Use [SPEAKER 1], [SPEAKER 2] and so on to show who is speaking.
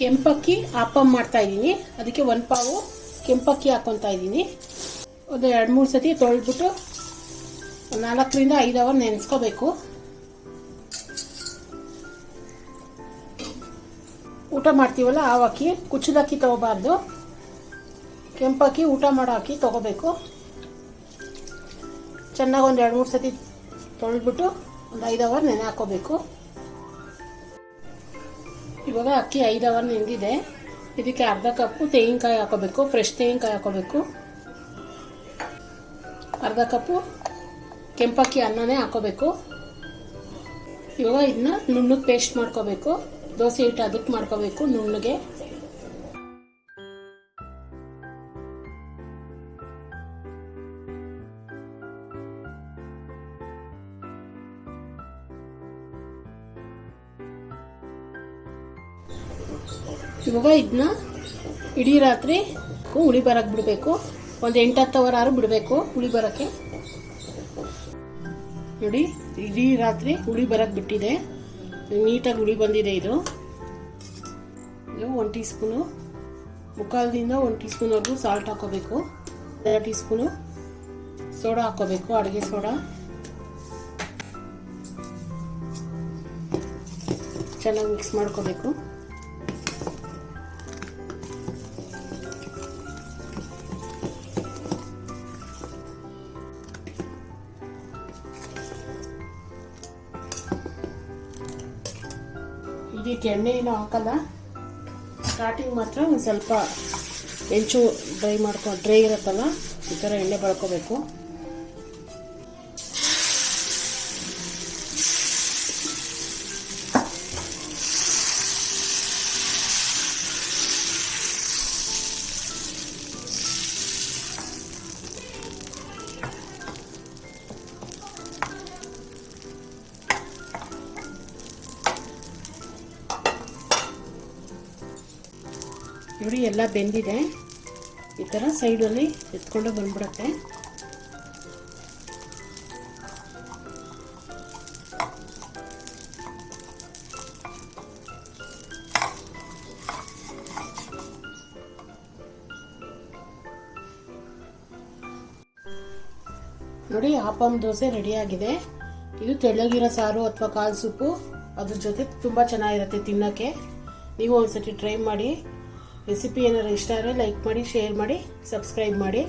[SPEAKER 1] ಕೆಂಪಕ್ಕಿ ಆಪಮ್ ಮಾಡ್ತಾ ಇದ್ದೀನಿ. ಅದಕ್ಕೆ ಒಂದು ಪಾವು ಕೆಂಪಕ್ಕಿ ಹಾಕೊತ ಇದ್ದೀನಿ. ಒಂದು ಎರಡು ಮೂರು ಸತಿ ತೊಳೆದ್ಬಿಟ್ಟು ನಾಲ್ಕರಿಂದ ಐದು ಅವರ್ ನೆನೆಸ್ಕೋಬೇಕು. ಊಟ ಮಾಡ್ತೀವಲ್ಲ, ಆ ಅಕ್ಕಿ ಕುಚ್ಚಲಕ್ಕಿ ತೊಗೋಬಾರ್ದು. ಕೆಂಪಕ್ಕಿ ಊಟ ಮಾಡೋ ಅಕ್ಕಿ ತೊಗೋಬೇಕು. ಚೆನ್ನಾಗಿ ಒಂದು ಎರಡು ಮೂರು ಸತಿ ತೊಳೆದ್ಬಿಟ್ಟು ಒಂದು ಐದು ಅವರ್ ನೆನೆ ಹಾಕೋಬೇಕು. ಇವಾಗ ಅಕ್ಕಿ ಐದು ಅವರ್ ನೆಂದಿದೆ ಇದಕ್ಕೆ ಅರ್ಧ ಕಪ್ಪು ತೆಂಗಿನಕಾಯಿ ಹಾಕೋಬೇಕು ಫ್ರೆಶ್ ತೆಂಗಿನಕಾಯಿ ಹಾಕೋಬೇಕು. ಅರ್ಧ ಕಪ್ಪು ಕೆಂಪಕ್ಕಿ ಅನ್ನನೇ ಹಾಕೋಬೇಕು. ಇವಾಗ ಇದನ್ನ ನುಣ್ಣಗೆ ಪೇಸ್ಟ್ ಮಾಡ್ಕೋಬೇಕು. ದೋಸೆ ಹಿಟ್ಟು ಅದಕ್ಕೆ ಮಾಡ್ಕೋಬೇಕು ನುಣ್ಣಗೆ. ಇವಾಗ ಇದನ್ನ ಇಡೀ ರಾತ್ರಿ ಹುಳಿ ಬರಕ್ಕೆ ಬಿಡಬೇಕು. ಒಂದು ಎಂಟು ಹತ್ತು ಅವರ್ ಆರು ಬಿಡಬೇಕು ಹುಳಿ ಬರೋಕ್ಕೆ. ನೋಡಿ, ಇಡೀ ರಾತ್ರಿ ಹುಳಿ ಬರಕ್ಕೆ ಬಿಟ್ಟಿದೆ. ನೀಟಾಗಿ ಹುಳಿ ಬಂದಿದೆ ಇದು. ಇದು ಒಂದು ಟೀ ಸ್ಪೂನು ಮುಕ್ಕಾಲದಿಂದ ಒಂದು ಟೀ ಸ್ಪೂನ್ವರೆಗೂ ಸಾಲ್ಟ್ ಹಾಕೋಬೇಕು. ಎರಡು ಟೀ ಸ್ಪೂನು ಸೋಡಾ ಹಾಕೋಬೇಕು, ಅಡುಗೆ ಸೋಡಾ. ಚೆನ್ನಾಗಿ ಮಿಕ್ಸ್ ಮಾಡ್ಕೋಬೇಕು. ಇದಕ್ಕೆ ಎಣ್ಣೆ ಏನೂ ಹಾಕಲ್ಲ. ಸ್ಟಾರ್ಟಿಂಗ್ ಮಾತ್ರ ಒಂದು ಸ್ವಲ್ಪ ಹೆಂಚು ಡ್ರೈ ಮಾಡ್ಕೊ ಡ್ರೈ ಇರುತ್ತಲ್ಲ, ಈ ಥರ ಎಣ್ಣೆ ಬಳ್ಕೋಬೇಕು. ನೋಡಿ, ಎಲ್ಲ ಬೆಂದಿದೆ. ಈ ಥರ ಸೈಡಲ್ಲಿ ಎತ್ಕೊಂಡು ಬಂದ್ಬಿಡುತ್ತೆ. ನೋಡಿ, ಆಪಮ್ ದೋಸೆ ರೆಡಿಯಾಗಿದೆ. ಇದು ತೆಳ್ಳಗಿರೋ ಸಾರು ಅಥವಾ ಕಾಲು ಸೂಪು, ಅದ್ರ ಜೊತೆ ತುಂಬ ಚೆನ್ನಾಗಿರುತ್ತೆ ತಿನ್ನೋಕ್ಕೆ. ನೀವು ಒಂದ್ಸತಿ ಟ್ರೈ ಮಾಡಿ. ರೆಸಿಪಿ ಏನಾರು ಇಷ್ಟ ಆದರೆ ಲೈಕ್ ಮಾಡಿ ಶೇರ್ ಮಾಡಿ ಸಬ್ಸ್ಕ್ರೈಬ್ ಮಾಡಿ.